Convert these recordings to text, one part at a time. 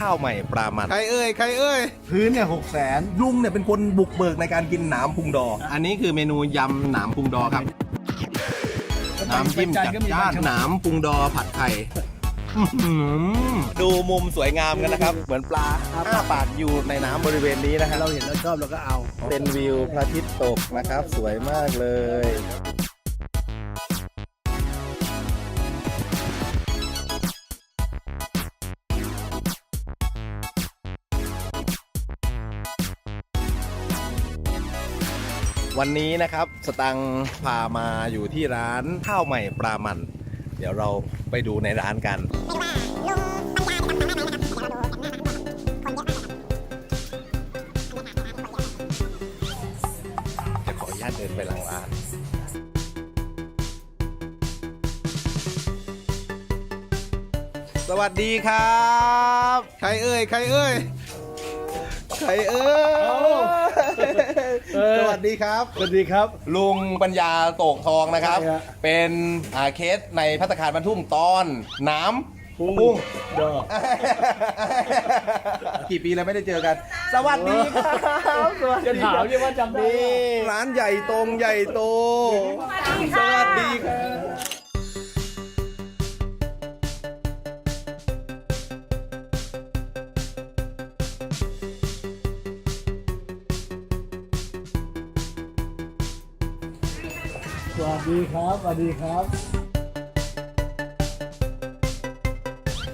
ข้าวใหม่ปลามัน ใครเอ่ยใครเอ่ยพื้นเนี่ยหกแสนลุงเนี่ยเป็นคนบุกเบิกในการกินหนามพุงดอ อันนี้คือเมนูยำหนามพุงดอครับ น้ำจิ้มจัดจ้านหนามพุงดอผัดไข่อื้อหือดูมุมสวยงามกันนะครับ เหมือนปลาอ้าปากอยู่ในน้ำบริเวณนี้นะครับเราเห็นแล้วชอบเราก็เอา เป็นวิวพระอาทิตย์ตกนะครับ สวยมากเลย วันนี้นะครับสตังค์พามาอยู่ที่ร้านข้าวใหม่ปลามัน เดี๋ยวเราไปดูในร้านกันจะขออนุญาตเดินไปหลังร้านสวัสดีครับ ใครเอ่ย ใครเอ่ย ใครเอ้ยเออส วัสดีครับ สวัสดีครับ ลุงปัญญาโตกทองนะครับ ใช่ฮะ เป็นอาเคสในพัตตาคารบรรทุ่งตอนน้ำพุ่งพุ่ง ดอก กี่ปีแล้วไม่ได้เจอกัน สวัสดีครับสวัสจะดีถาคมรับเนี่ยว่าจำได้นี่เปล่าร้านใหญ่ตรงใหญ่โต สวัสดีครับ วัสดีครับสวัสดีครับ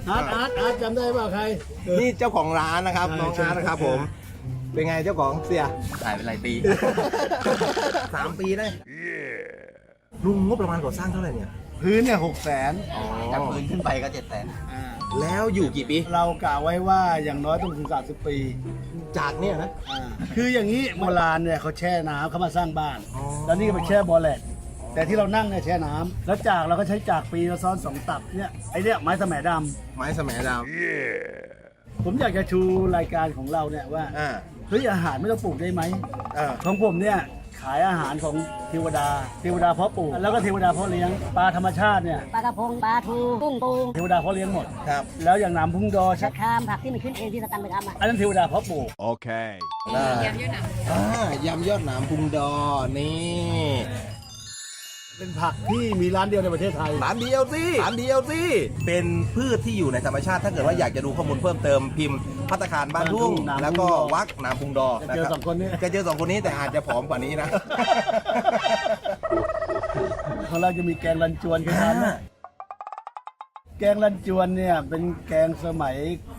อาร์ตอาร์ตอาร์ตจำได้เปล่าใคร นี่เจ้าของร้านนะครับใช่น้องอาร์ตนะครับใช่ผม เป็นไงเจ้าของเสียตายเป็นไรปี สามปีได้ลุงงบประมาณก่อสร้างเท่าไหร่เนี่ย พื้นเนี่ยหกแสนจากปืนขึ้นไปก็เจ็ดแสนแล้วอยู่กี่ปี เรากะไว้ว่าอย่างน้อยต้องถึงสามสิบปี จากเนี่ยนะอ่าคืออย่างนี้โบราณเนี่ยเขาแช่น้ำเขามาสร้างบ้านอ๋อแล้วนี่ก็ไปแช่บอลแลต แต่ที่เรานั่งเนี่ยแช่น้ำแล้วจากเราก็ใช้จากปีละซ้อนสองตับเนี่ยไอเนี่ยไม้สมดำไม้สมัยดาวผมอยากจะชูรายการของเราเนี่ยว่าอ่าเฮ้ยอาหารไม่ต้องปลูกได้ไหมอ่าของผมเนี่ยขายอาหารของเทวดา เทวดาเพาะปลูกแล้วก็เทวดาเพาะเลี้ยงปลาธรรมชาติเนี่ยปลากระพงปลาทูกุ้งปูเทวดาเพาะเลี้ยงหมด ครับแล้วอย่างหนามพุงดอชัชะกครามผักที่มันขึ้นเองที่สตันไปทำอะอันนั้นเทวดาเพาะปลูกได้อ่ายำยอดหนามพุงดอนี่ เป็นผักที่มีร้านเดียวในประเทศไทย ร้านเดียวสิร้านเดียวสิเป็นพืชที่อยู่ในธรรมชาติ ถ้าเกิดว่าอยากจะดูข้อมูลเพิ่มเติมพิมพ์พัตตาคารบ้านทุ่งบ้านทุ่งหนามพุงดอแล้วก็วักหนามพุงดอจะเจอสองคนนี้จะเจอสองคนนี้แต่อาจจะผอมกว่านี้นะ ของเราจะมีแกงรันจวนกันนะแกงรันจวนเนี่ยเป็นแกงสมัย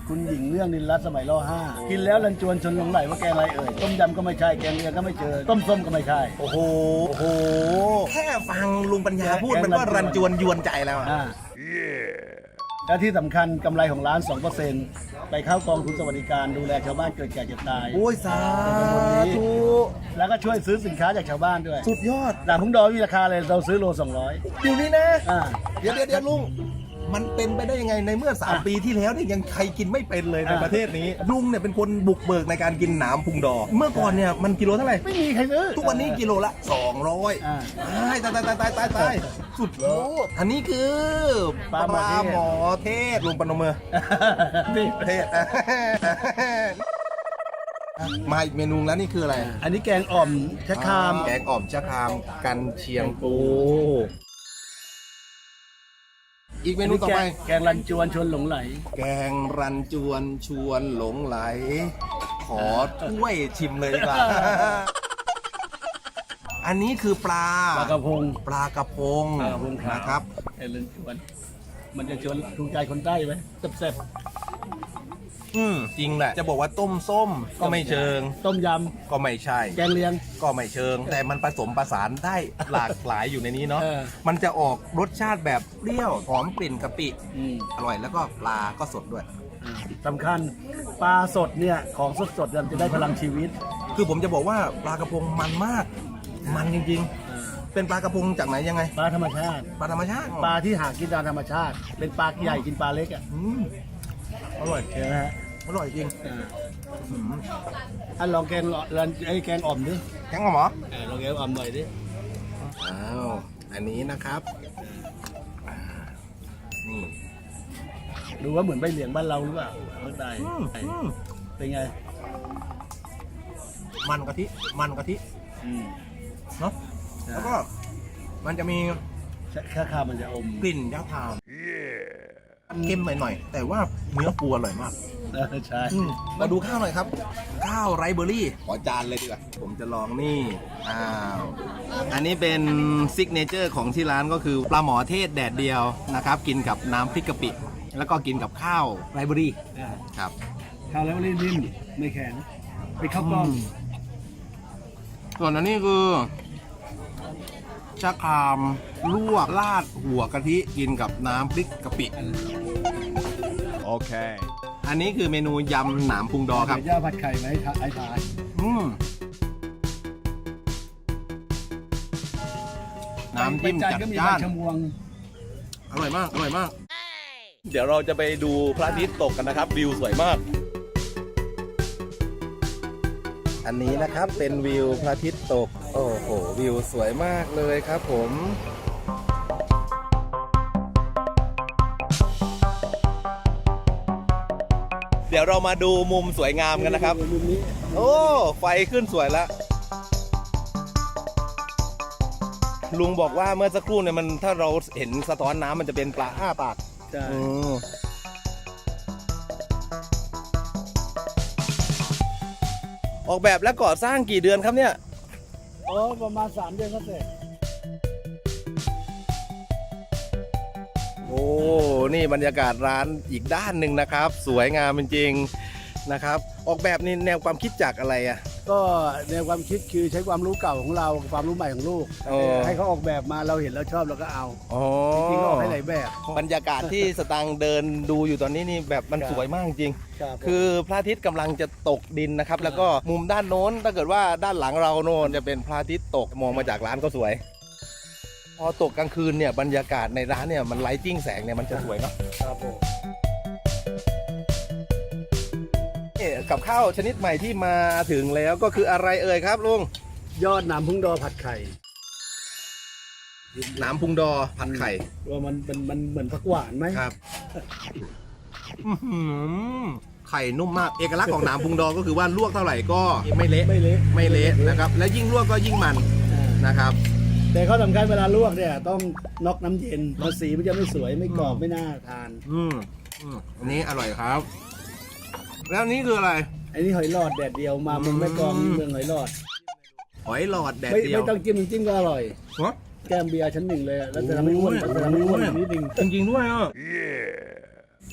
คุณหญิงเรื่องนินรัตน์สมัยรห้ากินแล้วรันจวนชนหลงไหลว่าแกงอะไรเอ่ยต้มยำก็ไม่ใช่แกงเลียงก็ไม่เจอ ต้มส้มก็ไม่ใช่ โอ้โห โอ้โห แค่ฟังลุงปัญญาพูดมันก็รันจวนยวนใจแล้วอะอ่าและที่สำคัญกำไรของร้าน 2%ไปเข้ากองทุนสวัสดิการดูแลชาวบ้านเกิดแก่เจ็บตาย โอ้ยสาธุแล้วก็ช่วยซื้อสินค้าจากชาวบ้านด้วยสุดยอดด่างพุงดอมีราคาเลยเราซื้อโล 200 เดี๋ยวนี้นะ อ่า เดี๋ยวเดี๋ยวเดี๋ยวลุง มันเป็นไปได้ยังไงในเมื่อ3อะปีที่แล้วเนี่ยยังใครกินไม่เป็นเลยในอะประเทศนี้ลุงเนี่ยเป็นคนบุกเบิกในการกินหนามพุงดอ เมื่อก่อนเนี่ยมันกิโลเท่าไหร่ ไม่มีใครซื้อ ทุกวันนี้กิโลละ 200อ่าตายตายตายตายตายตายสุดยอดอันนี้คือปลาหมอเทศหมอเทศลุงปนมมือนี่เทศมาอีกเมนูแล้วนี่คืออะไร อันนี้แกงอ่อมชะคราม แกงอ่อมชะครามกันเชียงปู อีกเมนูต่อไป แกงรันจวนชวนหลงไหล แกงรันจวนชวนหลงไหล ขอถ้วยชิมเลยดีกว่า อันนี้คือปลาปลากระพง ปลากระพงปลากระพงขาว นะครับ ไอ้รันจวนมันจะชวนถูกใจคนใต้ไหมแซ่บ อืมจริงแหละจะบอกว่าต้มส้มก็ไม่เชิงๆต้มยก็ไม่ใช่ำ แกงเลียง ก็ไม่เชิง แต่มันผสมผสานได้หลากหลายอยู่ในนี้เนาะเออ มันจะออกรสชาติแบบเปรี้ยวหอมกลิ่นกะปิอืมอร่อยแล้วก็ปลาก็สดด้วยสำคัญปลาสดเนี่ย ของสดสดๆเนี่ยมันจะได้พลังชีวิตคือผมจะบอกว่าปลากระพงมันมาก มันจริงๆเป็นปลากระพงจากไหนยังไง ปลาธรรมชาติ ปลาธรรมชาติปลาที่หากินตามธรรมชาติ เป็นปลาใหญ่กินปลาเล็กอะอืมอร่อยเห็นไหมฮะ อร่อยจริงอ่าอันลองแกงรันไอ้แกงอ่อมดิแข็งเหรอเออลองแกงอ่อมหน่อยดิอ้าวอันนี้นะครับอ่านี่ดูว่าเหมือนใบเหลียงบ้านเราหรือเปล่าข้างในอืมอืมเป็นไง มันกะทิมันกะทิอืมเนาะแล้วก็มันจะมีข้าข้าวมันจะอมกลิ่นยาทาม เค็มหน่อยๆ แต่ว่าเนื้อปูอร่อยมากเออใช่อืมมาดูข้าวหน่อยครับ ข้าวไรเบอรี่ ขอจานเลยดีกว่าผมจะลองนี่อ้าวอันนี้เป็นซิกเนเจอร์ของที่ร้านก็คือปลาหมอเทศแดดเดียวนะครับ กินกับน้ำพริกกะปิ แล้วก็กินกับข้าวไรเบอรี่อ่าครับ ข้าวแล้วนิ่มๆไม่แข็งไปนข้าวกล้อง ส่วนอันนี้คือ ชะครามลวกราดหัวกะทิกินกับน้ำพริกกะปิ โอเค อันนี้คือเมนูยำหนามพุงดอครับ เดี๋ยวย่าผัดไข่ไว้ให้ทาไอ้ทายอืมน้ำจิ้มไปจัดก็มีจ้านใบชะมวง อร่อยมาก อร่อยมาก เดี๋ยวเราจะไปดูพระอาทิตย์ตกกันนะครับวิวสวยมาก อันนี้นะครับเป็นวิวพระอาทิตย์ตก โอ้โห วิวสวยมากเลยครับผมเดี๋ยวเรามาดูมุมสวยงามกันนะครับมุมนี้โอ้ ไฟขึ้นสวยแล้ว ลุงบอกว่าเมื่อสักครู่เนี่ยมันถ้าเราเห็นสะท้อนน้ำมันจะเป็นปลาอ้าปากใช่อืมออกแบบและก่อสร้างกี่เดือนครับเนี่ย อ๋อประมาณสามเดือนก็เสร็จโอ้ นี่บรรยากาศร้านอีกด้านหนึ่งนะครับ สวยงามจริงๆนะครับ ออกแบบนี่แนวความคิดจากอะไรอะ ก็ในวความคิดคือใช้ความรู้เก่าของเรากับความรู้ใหม่ของลูกโอ้ให้เขาออกแบบมาเราเห็นแล้วชอบเราก็เอาอ๋อจริงๆก็ออกให้หลายแบบ บรรยากาศที่สตางค์เดินดูอยู่ตอนนี้นี่แบบมันครับ สวยมากจริงครับคือพระอาทิตย์กำลังจะตกดินนะครับ แล้วก็มุมด้านโน้นถ้าเกิดว่าด้านหลังเราโน่นจะเป็นพระอาทิตย์ตกมองมาจากร้านก็สวย พอตกกลางคืนเนี่ยบรรยากาศในร้านเนี่ยมันไลติ้งแสงเนี่ยมันจะสวยเนาะ ครับผม นี่กับข้าวชนิดใหม่ที่มาถึงแล้วก็คืออะไรเอ่ยครับลุงยอดหนามพุงดอผัดไข่น้ำพุงดอผัดไข่ว่ามันมันมันเหมือนผักหวานไหมครับอื้อหือไข่นุ่มมาก เอกลักษณ์ของน้ำพุงดอก็คือว่าลวกเท่าไหร่ก็ไม่เละไม่เละไม่เละนะครับ และยิ่งลวกก็ยิ่งมันอ่านะครับ แต่ข้อสำคัญเวลาลวกเนี่ยต้องน็อกน้ำเย็นเพราะสีมันจะไม่สวยไม่กรอบไม่น่าทาน อืมอืมอันนี้อร่อยครับ แล้วอันนี้คืออะไรอันนี้หอยหลอดแดดเดียวมาเมืองแม่กลองอืมเมืองหอยหลอด หอยหลอดแดดไม่เดียไม่วต้องจิ้มน้ำจิ้มก็อร่อย ฮะแก้มเบียร์ชั้นหนึ่งเลยอะแล้วจะทำให้อ้วนจะทำให้อ้วนนิดนึงจริงๆด้วยอะ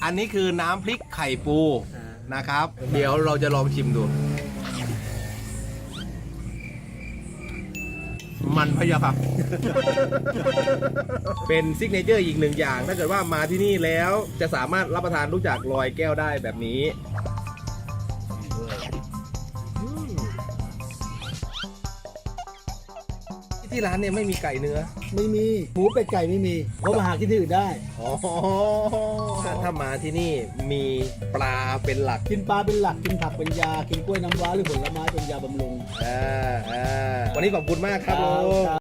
อันนี้คือน้ำพริกไข่ปูอ่านะครับ เดี๋ยวเราจะลองชิมดู มันพะยะครับเป็นซิกเนเจอร์อีกหนึ่งอย่าง ถ้าเกิดว่ามาที่นี่แล้วจะสามารถรับประทานรู้จักลอยแก้วได้แบบนี้ ที่ร้านเนี่ยไม่มีไก่เนื้อ ไม่มีหมูเป็ดไก่ไม่มีเพราะมาหากินที่อื่นได้ อ๋อ ถ้ามาที่นี่มีปลาเป็นหลัก กินปลาเป็นหลักกินผักเป็นยา กินกล้วยน้ำว้าหรือผลไม้เป็นยาบำรุง อ่าอ่าวันนี้ขอบคุณมากครับครับลุง